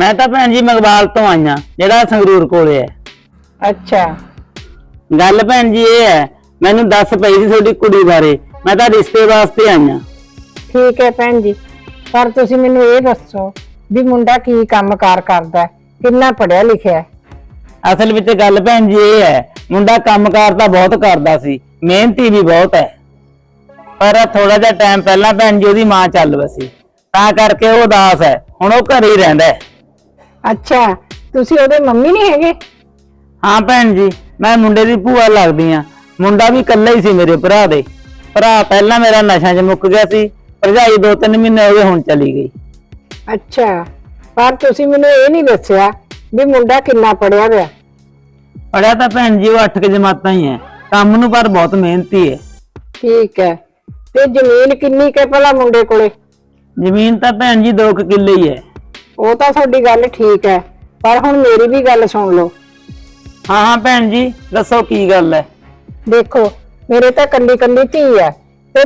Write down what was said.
ਮੈਂ ਤਾਂ ਭੈਣ ਜੀ ਮਗਵਾਲ ਤੋਂ ਆਈਆਂ ਜਿਹੜਾ ਸੰਗਰੂਰ ਕੋਲੇ ਹੈ ਅੱਛਾ ਗੱਲ ਭੈਣ ਜੀ ਇਹ ਹੈ ਮੈਨੂੰ ਦੱਸ ਪਈ ਸੀ ਤੁਹਾਡੀ ਕੁੜੀ ਬਾਰੇ ਮੈਂ ਤਾਂ ਰਿਸ਼ਤੇ ਵਾਸਤੇ ਆਈਆਂ ਠੀਕ ਹੈ ਭੈਣ ਜੀ ਪਰ ਤੁਸੀਂ ਮੈਨੂੰ ਇਹ ਦੱਸੋ ਵੀ ਮੁੰਡਾ ਕੀ ਕੰਮਕਾਰ ਕਰਦਾ ਹੈ? ਕਿੰਨਾ ਪੜਿਆ ਲਿਖਿਆ ਹੈ? ਅਸਲ ਵਿੱਚ ਗੱਲ ਭੈਣ ਜੀ ਇਹ ਹੈ ਮੁੰਡਾ ਕੰਮਕਾਰ ਤਾਂ ਬਹੁਤ ਕਰਦਾ ਸੀ ਮਿਹਨਤੀ ਵੀ ਬਹੁਤ ਹੈ ਪਰ ਥੋੜਾ ਜਿਹਾ ਟਾਈਮ ਪਹਿਲਾਂ ਭੈਣ ਜੀ ਉਹਦੀ ਮਾਂ ਚੱਲ ਵਸੀ ਤਾਂ ਕਰਕੇ ਉਹ ਉਦਾਸ ਹੈ ਹੁਣ ਉਹ ਘਰੇ ਹੀ ਰਹਿੰਦਾ ਹੈ ਅੱਛਾ ਤੁਸੀਂ ਉਹਦੇ ਮੰਮੀ ਨਹੀਂ ਹੈਗੇ? ਹਾਂ ਭੈਣ ਜੀ ਮੈਂ ਮੁੰਡੇ ਦੀ ਭੂਆ ਲੱਗਦੀ ਆ ਮੁੰਡਾ ਵੀ ਇਕੱਲਾ ਹੀ ਸੀ ਮੇਰੇ ਭਰਾ ਦੇ। ਭਰਾ ਪਹਿਲਾਂ ਮੇਰਾ ਨਸ਼ਾ 'ਚ ਮੁੱਕ ਗਿਆ ਸੀ ਭਰਜਾਈ ਦੋ ਤਿੰਨ ਮਹੀਨੇ ਹੋ ਗਏ ਹੁਣ ਚਲੀ ਗਈ। ਅੱਛਾ ਪਰ ਤੁਸੀਂ ਮੈਨੂੰ ਇਹ ਨਹੀਂ ਦੱਸਿਆ ਵੀ ਮੁੰਡਾ ਕਿੰਨਾ ਪੜਿਆ ਹੋਇਆ। ਪੜਿਆ ਤਾਂ ਭੈਣ ਜੀ ਉਹ 8 ਕਿ ਜਮਾਤਾਂ ਹੀ ਹੈ। ਕੰਮ ਨੂੰ ਪਰ ਬਹੁਤ ਮਿਹਨਤੀ ਹੈ। ਠੀਕ ਹੈ ਤੇ ਜ਼ਮੀਨ ਕਿੰਨੀ ਕੁ ਹੈ ਭਲਾ ਮੁੰਡੇ ਕੋਲੇ? ਜ਼ਮੀਨ ਤਾਂ ਭੈਣ ਜੀ 2 ਕਿੱਲੇ ਹੀ ਹੈ। ਉਹ ਤਾਂ ਤੁਹਾਡੀ ਗੱਲ ਠੀਕ ਹੈ ਪਰ ਹੁਣ ਮੇਰੀ ਵੀ ਗੱਲ ਸੁਣ ਲਓ। ਹਾਂ ਹਾਂ ਭੈਣ ਜੀ ਦੱਸੋ ਕੀ ਗੱਲ ਹੈ? ਦੇਖੋ ਮੇਰੇ ਤਾਂ ਕੱਲੀ ਕੱਲੀ ਧੀ ਹੈ ਤੇ